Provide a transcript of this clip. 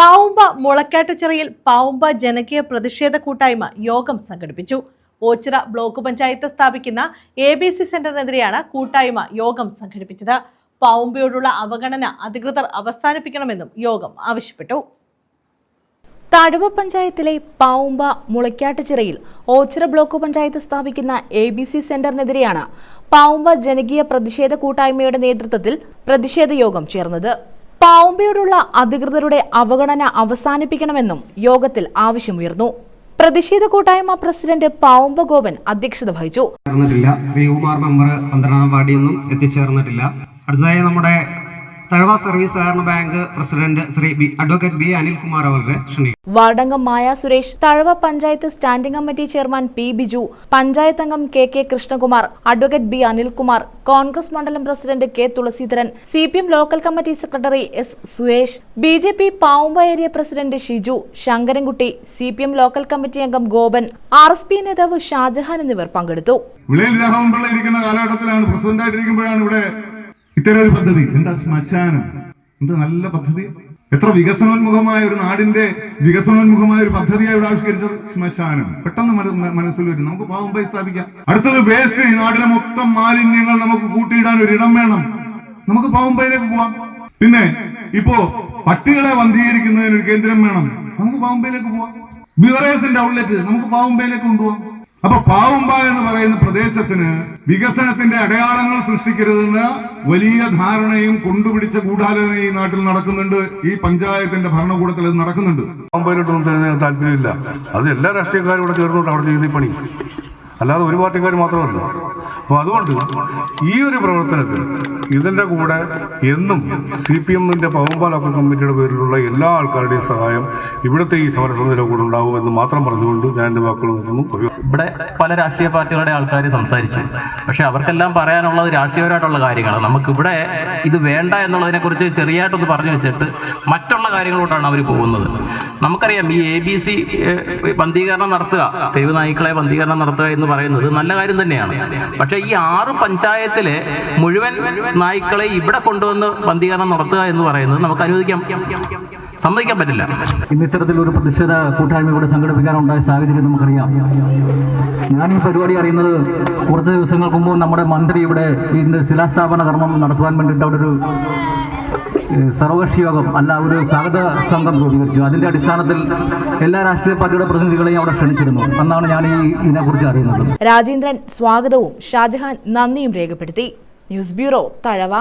പാവുമ്പ മുളക്കാട്ടുചിറയിൽ പാവുമ്പ ജനകീയ പ്രതിഷേധ കൂട്ടായ്മ യോഗം സംഘടിപ്പിച്ചു. ഓച്ചിറ ബ്ലോക്ക് പഞ്ചായത്ത് സ്ഥാപിക്കുന്ന എ ബി സി സെന്ററിനെതിരെയാണ് കൂട്ടായ്മ യോഗം സംഘടിപ്പിച്ചത്. പാവുമ്പയോടുള്ള അവഗണന അധികൃതർ അവസാനിപ്പിക്കണമെന്നും യോഗം ആവശ്യപ്പെട്ടു. തഴവ പഞ്ചായത്തിലെ പാവുമ്പ മുളയ്ക്കാട്ടുചിറയിൽ ഓച്ചിറ ബ്ലോക്ക് പഞ്ചായത്ത് സ്ഥാപിക്കുന്ന എ ബി സി സെന്ററിനെതിരെയാണ് പാവുമ്പ ജനകീയ പ്രതിഷേധ കൂട്ടായ്മയുടെ നേതൃത്വത്തിൽ പ്രതിഷേധ യോഗം ചേർന്നത്. പാവുമ്പയോടുള്ള അധികൃതരുടെ അവഗണന അവസാനിപ്പിക്കണമെന്നും യോഗത്തിൽ ആവശ്യമുയർന്നു. പ്രതിഷേധ കൂട്ടായ്മ പ്രസിഡന്റ് പാവുമ്പ ഗോപൻ അധ്യക്ഷത വഹിച്ചു. ശ്രീകുമാർ മെമ്പർ പന്ത്രണ്ടാം വാർഡിൽ നിന്നും എത്തിച്ചേർന്നിട്ടില്ല. അടുത്തതായി നമ്മുടെ തഴവ സർവീസ് സഹകരണ bank president Shri B advocate B Anilkumar അവരുടെ ക്ഷണിക്കും വാർഡംഗം Maya Suresh Thazhava panchayat standing committee chairman P Biju panchayat അംഗം K K Krishnakumar advocate B Anilkumar Congress മണ്ഡലം president K Thulaseedharan C P M local committee secretary S Suresh B J P Pavumba area president Shiju Sankarankutty C P M local committee അംഗം Gopan R S P നേതാവ് ഷാജഹാൻ എന്നിവർ പങ്കെടുത്തു. വിളയിൽ രാഘവൻപിള്ള ഇരിക്കുന്ന കാലഘട്ടത്തിലാണ് president ആയിട്ടിരിക്കുമ്പോഴാണ് ഇവിടെ ഇത്തരം ഒരു പദ്ധതി. എന്താ ശ്മശാനം? എന്താ നല്ല പദ്ധതി? എത്ര വികസനോന്മുഖമായ ഒരു നാടിന്റെ വികസനോന്മുഖമായ ഒരു പദ്ധതിയായി ഇവിടെ ആവിഷ്കരിച്ചത്? ശ്മശാനം. പെട്ടെന്ന് മന- മനസ്സിൽ വരും. നമുക്ക് പാവം സ്ഥാപിക്കാം. അടുത്തത് വേസ്റ്റ് ഈ നാട്ടിലെ മൊത്തം മാലിന്യങ്ങൾ നമുക്ക് കൂട്ടിയിടാൻ ഒരു ഇടം വേണം. നമുക്ക് പാവമ്പയിലേക്ക് പോവാം. പിന്നെ ഇപ്പോ പട്ടികളെ വന്ധീകരിക്കുന്നതിന് ഒരു കേന്ദ്രം വേണം. നമുക്ക് പാവമ്പയിലേക്ക് പോവാം. ബിവറേസിന്റെ ഔട്ട്ലെറ്റ് നമുക്ക് പാവമ്പയിലേക്ക് കൊണ്ടുപോവാം. അപ്പൊ പാവുമ്പ എന്ന് പറയുന്ന പ്രദേശത്തിന് വികസനത്തിന്റെ അടയാളങ്ങൾ സൃഷ്ടിക്കരുതെന്ന വലിയ ധാരണയും കൊണ്ടുപിടിച്ച ഗൂഢാലോചന ഈ നാട്ടിൽ നടക്കുന്നുണ്ട്. ഈ പഞ്ചായത്തിന്റെ ഭരണകൂടത്തിൽ നടക്കുന്നുണ്ട്. പാവുമ്പയിലോട്ടൊന്നും താല്പര്യമില്ല. അത് എല്ലാ രാഷ്ട്രീയക്കാരും ഇവിടെ ചേർന്നുകൊണ്ട് അവിടെ ചെയ്യുന്ന പണി. അല്ലാതെ ഒരു പാർട്ടിക്കാർ മാത്രമല്ല. അപ്പോൾ അതുകൊണ്ട് ഈ ഒരു പ്രവർത്തനത്തിൽ ഇതിന്റെ കൂടെ എന്നും സി പി എമ്മിന്റെ പവമ്പ ലോക്കൽ കമ്മിറ്റിയുടെ പേരിലുള്ള എല്ലാ ആൾക്കാരുടെയും സഹായം ഇവിടുത്തെ ഈ സമരസമിതിയുടെ കൂടെ ഉണ്ടാവും എന്ന് മാത്രം പറഞ്ഞുകൊണ്ട് ഞാൻ എന്റെ വാക്കുകൾ നിർത്തുന്നു. ഇവിടെ പല രാഷ്ട്രീയ പാർട്ടികളുടെ ആൾക്കാർ സംസാരിച്ചു. പക്ഷേ അവർക്കെല്ലാം പറയാനുള്ളത് രാഷ്ട്രീയപരമായിട്ടുള്ള കാര്യങ്ങളാണ്. നമുക്കിവിടെ ഇത് വേണ്ട എന്നുള്ളതിനെക്കുറിച്ച് ചെറിയായിട്ടൊന്ന് പറഞ്ഞു വെച്ചിട്ട് മറ്റുള്ള കാര്യങ്ങളോട്ടാണ് അവർ പോകുന്നത്. നമുക്കറിയാം ഈ എ ബി സി പന്തീകരണം നടത്തുക. തെരുവ് നായ്ക്കളെ പന്തീകരണം നടത്തുക എന്ന് പറയുന്നത് നല്ല കാര്യം തന്നെയാണ്. പക്ഷെ ഈ ആറ് പഞ്ചായത്തിലെ മുഴുവൻ നായ്ക്കളെ ഇവിടെ കൊണ്ടുവന്ന് പന്തീകരണം നടത്തുക എന്ന് പറയുന്നത് നമുക്ക് അനുവദിക്കാം. സമ്മതിക്കാൻ പറ്റില്ല. ഇന്ന് ഇത്തരത്തിൽ ഒരു പ്രതിഷേധ കൂട്ടായ്മ ഇവിടെ സംഘടിപ്പിക്കാനുണ്ടായ സാഹചര്യം നമുക്കറിയാം. ഞാൻ ഈ പരിപാടി അറിയുന്നത് കുറച്ച് ദിവസങ്ങൾക്ക് മുമ്പ് നമ്മുടെ മന്ത്രി ഇവിടെ ഇതിന്റെ ശിലാസ്ഥാപന കർമ്മം നടത്തുവാൻ വേണ്ടിയിട്ട് അവിടെ ഒരു സർവകക്ഷി യോഗം അല്ല ഒരു സ്വാഗത സംഘം രൂപീകരിച്ചു. അതിന്റെ അടിസ്ഥാനത്തിൽ എല്ലാ രാഷ്ട്രീയ പാർട്ടിയുടെ പ്രതിനിധികളെയും അവിടെ ക്ഷണിച്ചിരുന്നു. എന്നാണ് ഞാൻ ഈ ഇതിനെക്കുറിച്ച് അറിയുന്നത്. രാജേന്ദ്രൻ സ്വാഗതവും ഷാജഹാൻ നന്ദിയും രേഖപ്പെടുത്തി. News bureau Thazhava.